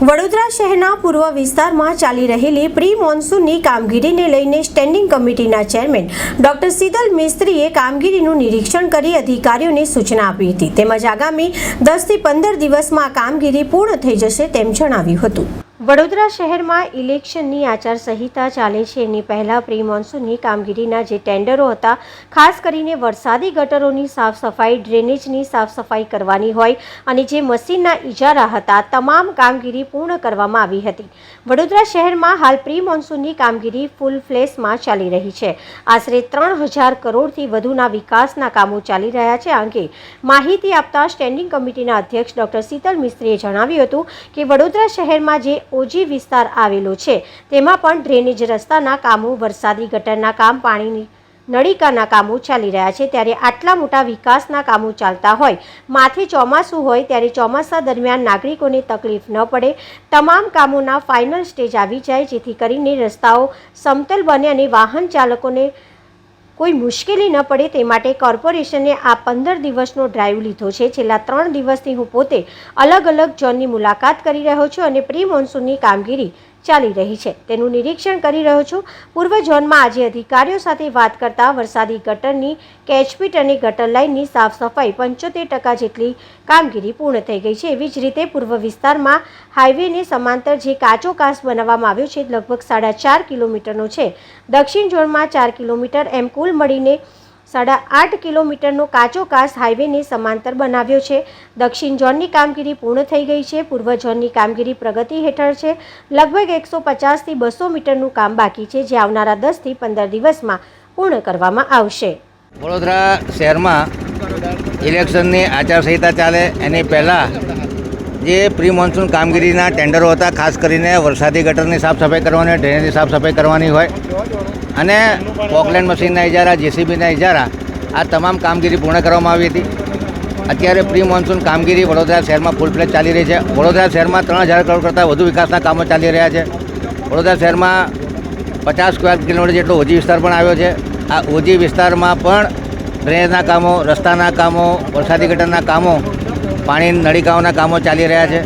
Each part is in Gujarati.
વડોદરા શહેરના પૂર્વ વિસ્તારમાં ચાલી રહેલી પ્રી મોન્સૂનની કામગીરીને લઈને સ્ટેન્ડિંગ કમિટીના ચેરમેન ડોક્ટર શીતલ મિસ્ત્રીએ કામગીરીનું નિરીક્ષણ કરી અધિકારીઓને સૂચના આપી હતી. તેમજ આગામી દસથી પંદર દિવસમાં કામગીરી પૂર્ણ થઈ જશે તેમ જણાવ્યું હતું. વડોદરા શહેરમાં ઇલેક્શનની આચારસંહિતા ચાલે છે. એની પહેલાં પ્રી મોન્સૂનની કામગીરીના જે ટેન્ડરો હતા, ખાસ કરીને વરસાદી ગટરોની સાફ સફાઈ ડ્રેનેજની સાફ સફાઈ કરવાની હોય અને જે મશીનના ઇજારા હતા, તમામ કામગીરી પૂર્ણ કરવામાં આવી હતી. વડોદરા શહેરમાં હાલ પ્રી મોન્સૂનની કામગીરી ફૂલ ફ્લેસમાં ચાલી રહી છે. આશરે ત્રણ હજાર કરોડથી વધુના વિકાસના કામો ચાલી રહ્યા છે. આ અંગે માહિતી આપતા સ્ટેન્ડિંગ કમિટીના અધ્યક્ષ ડોક્ટર શીતલ મિસ્ત્રીએ જણાવ્યું હતું કે, વડોદરા શહેરમાં જે ઓજી વિસ્તાર આવેલો છે. તેમાં પણ ડ્રેનેજ રસ્તાના કામો, વરસાદી ગટરના કામ, પાણીની નળિકાના કામો ચાલી રહ્યા છે. ત્યારે આટલા મોટા વિકાસના કામો ચાલતા હોય, માથે ચોમાસું હોય, ત્યારે ચોમાસા દરમિયાન નાગરિકોને તકલીફ ન પડે. તમામ કામોના ફાઇનલ સ્ટેજ આવી જાય, જેથી કરીને રસ્તાઓ સમતલ બને અને વાહન ચાલકોને કોઈ મુશ્કેલી ન પડે તે માટે કોર્પોરેશને આ પંદર દિવસનો ડ્રાઈવ લીધો છે. છેલ્લા ત્રણ દિવસથી હું પોતે અલગ અલગ ઝોનની મુલાકાત કરી રહ્યો છું અને પ્રી મોન્સૂનની કામગીરી ચાલી રહી છે. તેનું નિરીક્ષણ કરી રહ્યો છું. પૂર્વ ઝોનમાં આજે અધિકારીઓ સાથે વાત કરતા વરસાદી ગટરની કેચપીટ અને ગટર લાઇનની સાફ સફાઈ પંચોતેર ટકા જેટલી કામગીરી પૂર્ણ થઈ ગઈ છે. એવી જ રીતે પૂર્વ વિસ્તારમાં હાઈવેને સમાંતર જે કાચો કાસ બનાવવામાં આવ્યો છે, લગભગ સાડા ચાર કિલોમીટરનો છે. દક્ષિણ ઝોનમાં ચાર કિલોમીટર એમ કુલ મળીને સાડા આઠ કિલોમીટરનો કાચો કાસ હાઈવેને સમાંતર બનાવ્યો છે. દક્ષિણ ઝોનની કામગીરી પૂર્ણ થઈ ગઈ છે. પૂર્વ ઝોનની કામગીરી પ્રગતિ હેઠળ છે. લગભગ એકસો પચાસથી બસો મીટરનું કામ બાકી છે, જે આવનારા દસથી પંદર દિવસમાં પૂર્ણ કરવામાં આવશે. વડોદરા શહેરમાં ઇલેક્શનની આચારસંહિતા ચાલે. એની પહેલાં જે પ્રી મોન્સૂન કામગીરીના ટેન્ડરો હતા, ખાસ કરીને વરસાદી ગટરની સાફ સફાઈ કરવાની, ડ્રેનેજની સાફ સફાઈ કરવાની હોય અને પોકલેન્ડ મશીનના ઇજારા, જેસીબીના ઇજારા, આ તમામ કામગીરી પૂર્ણ કરવામાં આવી હતી. અત્યારે પ્રી મોન્સૂન કામગીરી વડોદરા શહેરમાં ફૂલ ફ્લેજ ચાલી રહી છે. વડોદરા શહેરમાં ત્રણ હજાર કરોડ કરતાં વધુ વિકાસના કામો ચાલી રહ્યા છે. વડોદરા શહેરમાં પચાસ સ્ક્વેર કિલોમીટર જેટલો ઓજી વિસ્તાર પણ આવ્યો છે. આ ઓજી વિસ્તારમાં પણ ડ્રેનેજના કામો, રસ્તાના કામો, વરસાદી ગટરના કામો, પાણી નળિકાઓના કામો ચાલી રહ્યા છે.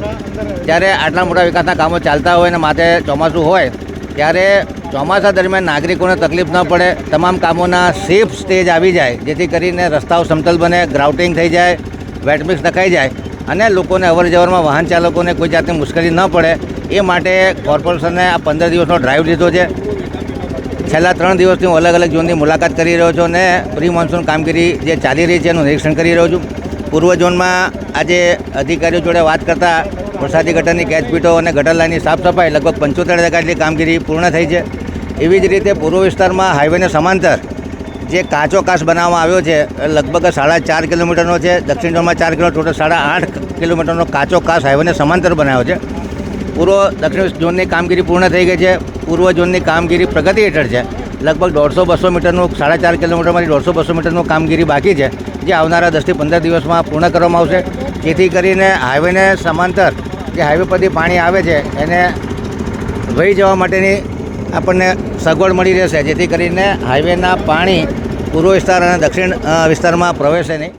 ત્યારે આટલા મોટા વિકાસના કામો ચાલતા હોય અને માથે ચોમાસું હોય ત્યારે ચોમાસા દરમિયાન નાગરિકોને તકલીફ ન પડે, તમામ કામોના સેફ સ્ટેજ આવી જાય, જેથી કરીને રસ્તાઓ સમતલ બને ગ્રાઉટિંગ થઈ જાય વેટમિક્સ નખાઈ જાય અને લોકોને અવર જવરમાં વાહન ચાલકોને કોઈ જાતની મુશ્કેલી ન પડે. એ માટે કોર્પોરેશને આ પંદર દિવસનો ડ્રાઈવ લીધો છે. છેલ્લા ત્રણ દિવસથી હું અલગ અલગ ઝોનની મુલાકાત કરી રહ્યો છું અને પ્રી મોન્સૂન કામગીરી જે ચાલી રહી છે એનું નિરીક્ષણ કરી રહ્યો છું. પૂર્વ ઝોનમાં આજે અધિકારીઓ જોડે વાત કરતાં વરસાદી ગટરની કેચપીટો અને ગટર લાઇનની સાફ સફાઈ લગભગ પંચોતેર ટકા જેટલી કામગીરી પૂર્ણ થઈ છે. એવી જ રીતે પૂર્વ વિસ્તારમાં હાઈવેને સમાંતર જે કાચો કાચ બનાવવામાં આવ્યો છે લગભગ સાડા ચાર કિલોમીટરનો છે. દક્ષિણ ઝોનમાં ચાર કિલો, ટોટલ સાડા આઠ કિલોમીટરનો કાચો કાચ હાઈવેને સમાંતર બનાવ્યો છે. પૂર્વ દક્ષિણ ઝોનની કામગીરી પૂર્ણ થઈ ગઈ છે. પૂર્વ ઝોનની કામગીરી પ્રગતિ હેઠળ છે. લગભગ દોઢસો બસો મીટરનું, સાડા ચાર કિલોમીટરમાંથી દોઢસો બસો મીટરનું કામગીરી બાકી છે, જે આવનારા દસથી પંદર દિવસમાં પૂર્ણ કરવામાં આવશે. જેથી કરીને હાઈવેને સમાંતર જે હાઈવે પરથી પાણી આવે છે, એને વહી જવા માટેની આપણને સગવડ મળી રહેશે, જેથી કરીને હાઈવેના પાણી પૂર્વ વિસ્તાર અને દક્ષિણ વિસ્તારમાં પ્રવેશે નહીં.